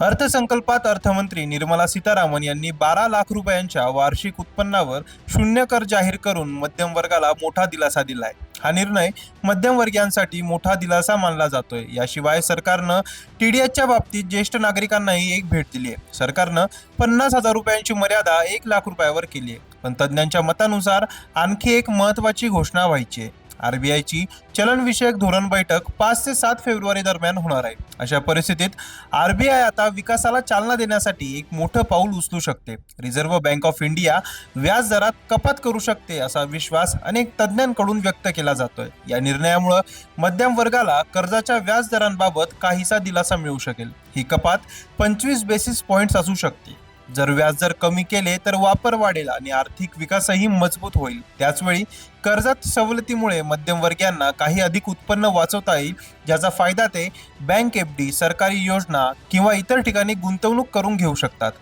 अर्थसंकल्पात अर्थमंत्री निर्मला सीतारामन यांनी बारा लाख रुपयांच्या वार्षिक उत्पन्नावर शून्य कर जाहीर करून मध्यम वर्गाला मोठा दिलासा दिलाय. हा निर्णय मध्यमवर्गीयांसाठी मोठा दिलासा मानला जातोय. याशिवाय सरकारनं टी डी एसच्या बाबतीत ज्येष्ठ नागरिकांनाही एक भेट दिली आहे सरकारनं पन्नास हजार रुपयांची मर्यादा एक लाख रुपयावर केली आहे पण तज्ज्ञांच्या मतानुसार आणखी एक महत्वाची घोषणा व्हायची आहे. आरबीआयची चलनविषयक धोरण बैठक पाच ते सात फेब्रुवारी दरम्यान होणार आहे. अशा परिस्थितीत आरबीआय आता विकासाला चालना देण्यासाठी एक मोठं पाऊल उचलू शकते. रिझर्व्ह बँक ऑफ इंडिया व्याज दरात कपात करू शकते असा विश्वास अनेक तज्ज्ञांकडून व्यक्त केला जातोय. या निर्णयामुळं मध्यम वर्गाला कर्जाच्या व्याज दरांबाबत काहीसा दिलासा मिळू शकेल. ही कपात पंचवीस बेसिस पॉइंट्स असू शकते. जर व्याजदर कमी केले तर वापर वाढेल आणि आर्थिक विकासही मजबूत होईल. त्याचवेळी कर्जात सवलतीमुळे मध्यमवर्गीयांना काही अधिक उत्पन्न वाचवता येईल ज्याचा फायदा ते बँक एफ डी सरकारी योजना किंवा इतर ठिकाणी गुंतवणूक करून घेऊ शकतात.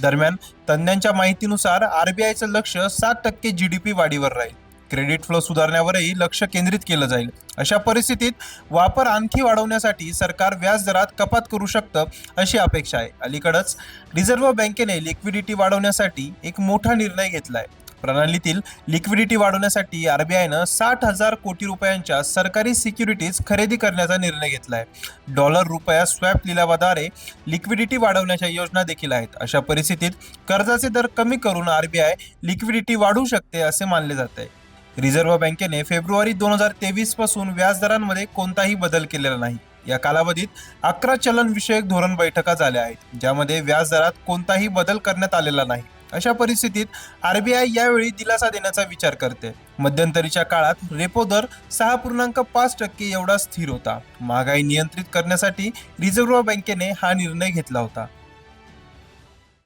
दरम्यान तज्ज्ञांच्या माहितीनुसार आरबीआयचं लक्ष सात टक्के जी डी पी वाढीवर राहील. क्रेडिट फ्लो सुधारण्यावरही लक्ष केंद्रित केलं जाईल. अशा परिस्थितीत वापर आणखी वाढवण्यासाठी सरकार व्याज दरात कपात करू शकतं अशी अपेक्षा आहे. अलीकडंच रिझर्व्ह बँकेने लिक्विडिटी वाढवण्यासाठी एक मोठा निर्णय घेतला आहे प्रणालीतील लिक्विडिटी वाढवण्यासाठी आरबीआयनं साठ हजार कोटी रुपयांच्या सरकारी सिक्युरिटीज खरेदी करण्याचा निर्णय घेतला आहे डॉलर रुपया स्वॅप लिलावाद्वारे लिक्विडिटी वाढवण्याच्या योजना देखील आहेत. अशा परिस्थितीत कर्जाचे दर कमी करून आरबीआय लिक्विडिटी वाढवू शकते असे मानले जात आहे. रिझर्व्ह बँकेने फेब्रुवारी दोन हजार तेवीसपासून व्याजदरांमध्ये कोणताही बदल केलेला नाही. या कालावधीत अकरा चलन विषयक धोरण बैठका झाल्या आहेत ज्यामध्ये व्याजदरात कोणताही बदल करण्यात आलेला नाही. अशा परिस्थितीत आरबीआय यावेळी दिलासा देण्याचा विचार करते. मध्यंतरीच्या काळात रेपो दर सहा पूर्णांक पाच टक्के एवढा स्थिर होता. महागाई नियंत्रित करण्यासाठी रिझर्व्ह बँकेने हा निर्णय घेतला होता.